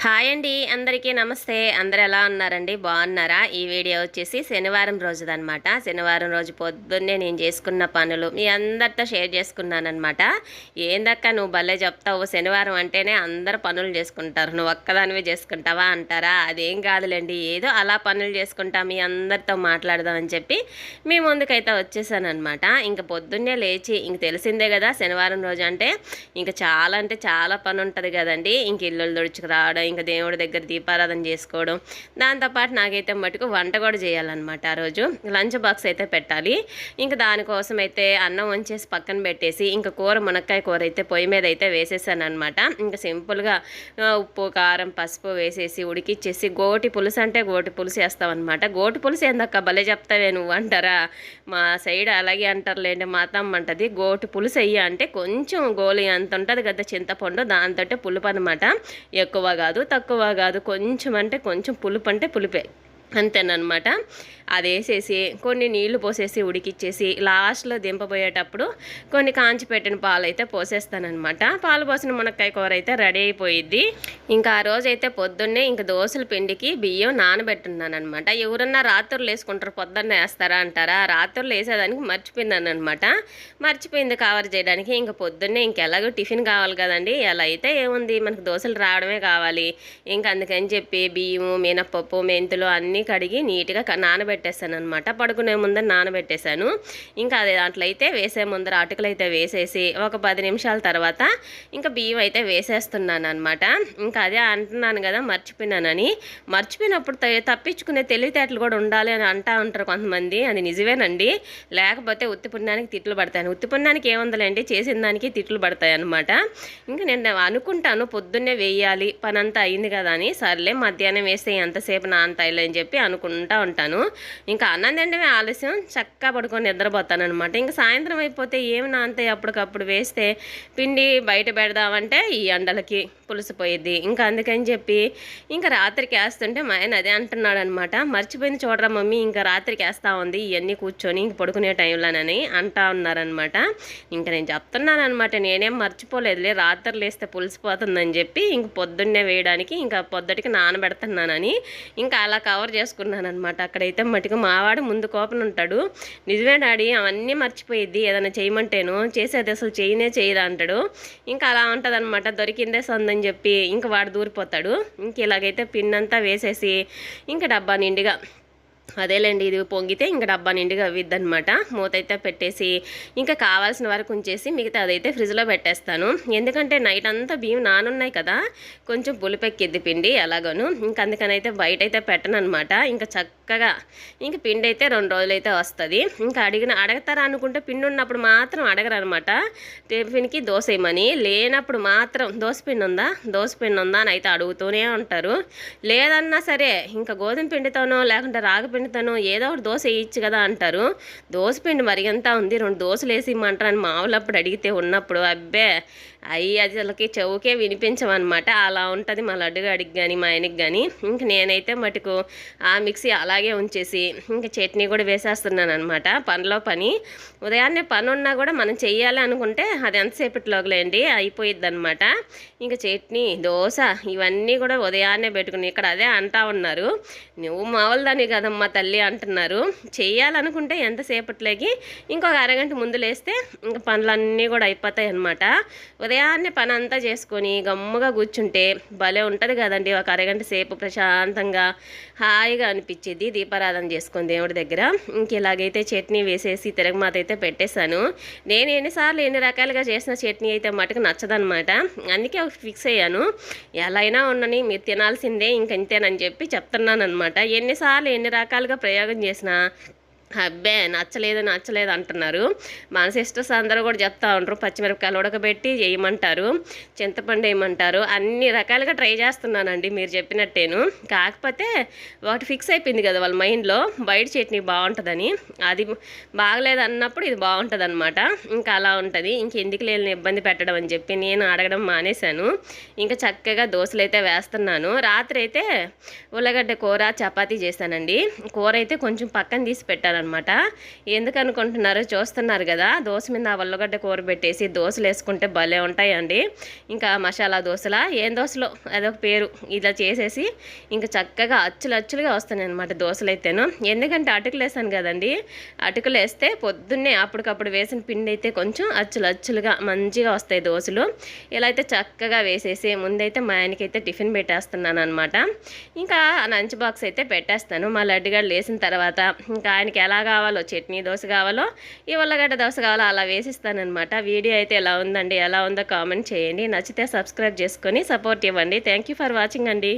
Hi అండి అందరికీ నమస్తే. అందరు ఎలా ఉన్నారండి? బాగున్నారా? ఈ వీడియో వచ్చేసి శనివారం రోజుదనమాట శనివారం రోజు పొద్దున్నే నేను చేసుకున్న పనులు మీ అందరితో షేర్ చేసుకున్నానమాట ఏందక్క నువ్వు భలే చెప్తావు శనివారం అంటేనే అందరు పనులు చేసుకుంటారు. నువ్వు ఒక్కదానివే చేసుకుంటావా అంటారా? అదేం కాదులేండి ఏదో అలా పనులు చేసుకుంటా మీ అందరితో మాట్లాడదామని చెప్పి మీ ముందుకైతే వచ్చేసానమాట ఇంక పొద్దున్నే లేచి ఇంక తెలిసిందే కదా శనివారం రోజు అంటే ఇంకా చాలా అంటే చాలా పని ఉంటుంది కదండి. ఇంక ఇల్లులు తుడుచుకురావడం ఇంకా దేవుడి దగ్గర దీపారాధన చేసుకోవడం. దాంతోపాటు నాకైతే మటుకు వంట కూడా చేయాలన్నమాట ఆ రోజు. లంచ్ బాక్స్ అయితే పెట్టాలి. ఇంకా దానికోసం అయితే అన్నం వంచేసి పక్కన పెట్టేసి ఇంకా కూర మునక్కాయ కూర అయితే పొయ్యి మీద అయితే వేసేసాను అనమాట ఇంకా సింపుల్గా ఉప్పు కారం పసుపు వేసేసి ఉడికిచ్చేసి గోటి పులుసు అంటే గోటి పులుసు వేస్తామన్నమాట గోటి పులుసు ఏందక్క భలే చెప్తావే నువ్వు అంటారా? మా సైడ్ అలాగే అంటారులేండి మా అత్తమ్మ అంటది గోటి పులుసు అయ్యి అంటే కొంచెం గోలి అంత ఉంటుంది కదా చింతపండు దాంతో పులుపు అనమాట ఎక్కువ కాదు తక్కువ కాదు. కొంచెం అంటే కొంచెం పులుపు అంటే పులిపే. అంతేనమాట అది వేసేసి కొన్ని నీళ్ళు పోసేసి ఉడికిచ్చేసి లాస్ట్లో దింపబోయేటప్పుడు కొన్ని కాంచి పెట్టిన పాలు అయితే పోసేస్తానమాట పాలు పోసిన మునక్కాయ కూర అయితే రెడీ అయిపోయిద్ది. ఇంకా ఆ రోజు అయితే పొద్దున్నే ఇంకా దోశల పిండికి బియ్యం నానబెట్టున్నానమాట ఎవరన్నా రాత్రులు వేసుకుంటారు పొద్దున్నే వేస్తారా అంటారా? రాత్రులు వేసేదానికి మర్చిపోయినాను మర్చిపోయింది కవర్ చేయడానికి. ఇంకా పొద్దున్నే ఇంకెలాగో టిఫిన్ కావాలి కదండి. ఎలా అయితే ఏముంది? మనకు దోశలు రావడమే కావాలి. ఇంకా అందుకని చెప్పి బియ్యము మినప్పప్పు మెంతులు అన్నీ కడిగి నీట్గా నానబెట్టేసాను అనమాట పడుకునే ముందర నానబెట్టేశాను ఇంకా అది దాంట్లో అయితే వేసే ముందర అటుకులు అయితే వేసేసి ఒక పది నిమిషాల తర్వాత ఇంకా బియ్యం అయితే వేసేస్తున్నాను అనమాట ఇంకా అదే అంటున్నాను కదా మర్చిపోయినానని. మర్చిపోయినప్పుడు త- తప్పించుకునే తెలివితేటలు కూడా ఉండాలి అని అంటా ఉంటారు కొంతమంది. అది నిజమేనండి. లేకపోతే ఉత్తి పుణ్యానికి తిట్లు పడతాయి ఉత్తి పుణ్యానికి ఏముందలేండి? చేసిన దానికి తిట్లు పడతాయి అనమాట ఇంకా నేను అనుకుంటాను పొద్దున్నే వేయాలి పని అంతా అయింది కదా అని. సర్లే మధ్యాహ్నం వేస్తే ఎంతసేపు నానతాయిలే అని చెప్పి చెప్పి అనుకుంటా ఉంటాను. ఇంకా అన్నం తినడమే ఆలస్యం చక్కగా పడుకొని నిద్రపోతాను అనమాట ఇంకా సాయంత్రం అయిపోతే ఏమి నానతాయి? అప్పటికప్పుడు వేస్తే పిండి బయట పెడదామంటే ఈ ఎండలకి పులిసిపోయిద్ది ఇంకా అందుకని చెప్పి ఇంకా రాత్రికి వేస్తుంటే మా ఆయన అదే అంటున్నాడు అనమాట మర్చిపోయింది చూడరా మమ్మీ ఇంకా రాత్రికి వేస్తా ఉంది ఇవన్నీ కూర్చొని ఇంక పడుకునే టైంలోనని అంటా ఉన్నారనమాట ఇంకా నేను చెప్తున్నాను అనమాట నేనేం మర్చిపోలేదులే రాత్రి లేస్తే పులిసిపోతుందని చెప్పి ఇంక పొద్దున్నే వేయడానికి ఇంకా పొద్దుటికి నానబెడుతున్నానని ఇంకా అలా కవర్ చేసుకున్నాను అనమాట అక్కడైతే మటుకు మావాడు ముందు కోపం ఉంటాడు. నిజమే డాడీ అవన్నీ మర్చిపోయిద్ది. ఏదైనా చేయమంటేను చేసేది అసలు చేయనే చేయదా? అంటాడు. ఇంకా అలా ఉంటుంది అనమాట దొరికిందే సొందని చెప్పి ఇంకా వాడు దూరిపోతాడు. ఇంక ఇలాగైతే పిన్ అంతా వేసేసి ఇంకా డబ్బా నిండుగా అదేలేండి ఇది పొంగితే ఇంకా డబ్బా నిండుగా అవిద్దనమాట మూత అయితే పెట్టేసి ఇంకా కావాల్సిన వరకు ఉంచేసి మిగతా అదైతే ఫ్రిడ్జ్లో పెట్టేస్తాను. ఎందుకంటే నైట్ అంతా బియ్యం నానున్నాయి కదా కొంచెం పులిపెక్కిద్ది పిండి ఎలాగోను. ఇంకా అందుకని అయితే బయట అయితే పెట్టను అనమాట ఇంకా చక్కగా ఇంకా పిండి అయితే రెండు రోజులు అయితే వస్తుంది. ఇంకా అడిగిన అడగతారా అనుకుంటే పిండి ఉన్నప్పుడు మాత్రం అడగరు అనమాట టిఫిన్కి దోశ వేయమని లేనప్పుడు మాత్రం దోశ పిండి ఉందా దోశ పిండి ఉందా అని అయితే అడుగుతూనే ఉంటారు. లేదన్నా సరే ఇంకా గోధుమ పిండితోనో లేకుంటే రాగి పిండితోనో ఏదో ఒకటి దోశ వేయచ్చు కదా అంటారు. దోశ పిండి మరి ఎంత ఉంది? రెండు దోశలు వేసి ఇమ్మంటారు అని మామూలప్పుడు అడిగితే ఉన్నప్పుడు అబ్బే అయ్యి అసలుకి చెవుకే వినిపించమన్నమాట అలా ఉంటుంది మా లడ్డుగాడికి కానీ మా ఆయనకి కానీ ఇంక నేనైతే మటుకు ఆ మిక్సీ అలాగే ఉంచేసి ఇంక చట్నీ కూడా వేసేస్తున్నాను అనమాట పనిలో పని. ఉదయాన్నే పని ఉన్నా కూడా మనం చెయ్యాలి అనుకుంటే అది ఎంతసేపట్లోకి అయిపోయిద్ది అనమాట ఇంకా చట్నీ దోశ ఇవన్నీ కూడా ఉదయాన్నే పెట్టుకుని ఇక్కడ అదే అంటా ఉన్నారు. నువ్వు మామూలు దాన్ని కదమ్మా. తల్లి అంటున్నారు. చేయాలనుకుంటే ఎంతసేపట్లోకి? ఇంకొక అరగంట ముందు లేస్తే ఇంకా పనులన్నీ కూడా అయిపోతాయి అనమాట ఉదయాన్నే పని అంతా చేసుకొని గమ్ముగా కూర్చుంటే భలే ఉంటుంది కదండి. ఒక అరగంట సేపు ప్రశాంతంగా హాయిగా అనిపించేది దీపారాధన చేసుకొని దేవుడి దగ్గర. ఇంక ఇలాగైతే చట్నీ వేసేసి తిరగమాత అయితే పెట్టేశాను. నేను ఎన్నిసార్లు ఎన్ని రకాలుగా చేసిన చట్నీ అయితే మటుకు నచ్చదనమాట అందుకే ఫిక్స్ అయ్యాను. ఎలా అయినా ఉండని మీరు తినాల్సిందే ఇంక ఇంతేనని చెప్పి చెప్తున్నాను అనమాట ఎన్నిసార్లు ఎన్ని రకాలు రకాలుగా ప్రయోగం చేసిన అబ్బే నచ్చలేదు నచ్చలేదు అంటున్నారు. మన సిస్టర్స్ అందరూ కూడా చెప్తా ఉంటారు పచ్చిమిరపకాయలు ఉడకబెట్టి చేయమంటారు చింతపండు వేయమంటారు అన్ని రకాలుగా ట్రై చేస్తున్నానండి మీరు చెప్పినట్టేను. కాకపోతే ఒకటి ఫిక్స్ అయిపోయింది కదా వాళ్ళ మైండ్లో బయట చట్నీ బాగుంటుందని. అది బాగలేదు అన్నప్పుడు ఇది బాగుంటుంది అనమాట ఇంకా అలా ఉంటుంది. ఇంకెందుకు లేని ఇబ్బంది పెట్టడం అని చెప్పి నేను అడగడం మానేశాను. ఇంకా చక్కగా దోశలు అయితే వేస్తున్నాను. రాత్రి అయితే ఉల్లగడ్డ కూర చపాతీ చేశానండి. కూర అయితే కొంచెం పక్కన తీసి పెట్టాను అనమాట ఎందుకనుకుంటున్నారు చూస్తున్నారు కదా. దోశ మీద ఆ ఉల్లగడ్డ కూర పెట్టేసి దోశలు వేసుకుంటే భలే ఉంటాయండి. ఇంకా మసాలా దోశల ఏం దోశలో అదొక పేరు. ఇలా చేసేసి ఇంకా చక్కగా అచ్చులు అచ్చులుగా వస్తాయి అనమాట దోశలు అయితేను ఎందుకంటే అటుకులు వేసాను కదండి. అటుకులు వేస్తే పొద్దున్నే అప్పటికప్పుడు వేసిన పిండి అయితే కొంచెం అచ్చులు అచ్చులుగా మంచిగా వస్తాయి దోశలు. ఇలా అయితే చక్కగా వేసేసి ముందైతే మా ఆయనకైతే టిఫిన్ పెట్టేస్తున్నాను అనమాట ఇంకా లంచ్ బాక్స్ అయితే పెట్టేస్తాను. మా లడ్డుగాడు లేసిన తర్వాత ఇంకా ఆయనకి ఎలా ఎలా కావాలో చట్నీ దోశ కావాలో ఈ ఉల్లగడ్డ దోశ కావాలో అలా వేసిస్తానమాట వీడియో అయితే ఎలా ఉందండి ఎలా ఉందో కామెంట్ చేయండి. నచ్చితే సబ్స్క్రైబ్ చేసుకొని సపోర్ట్ ఇవ్వండి. థ్యాంక్ యూ ఫర్ వాచింగ్ అండి.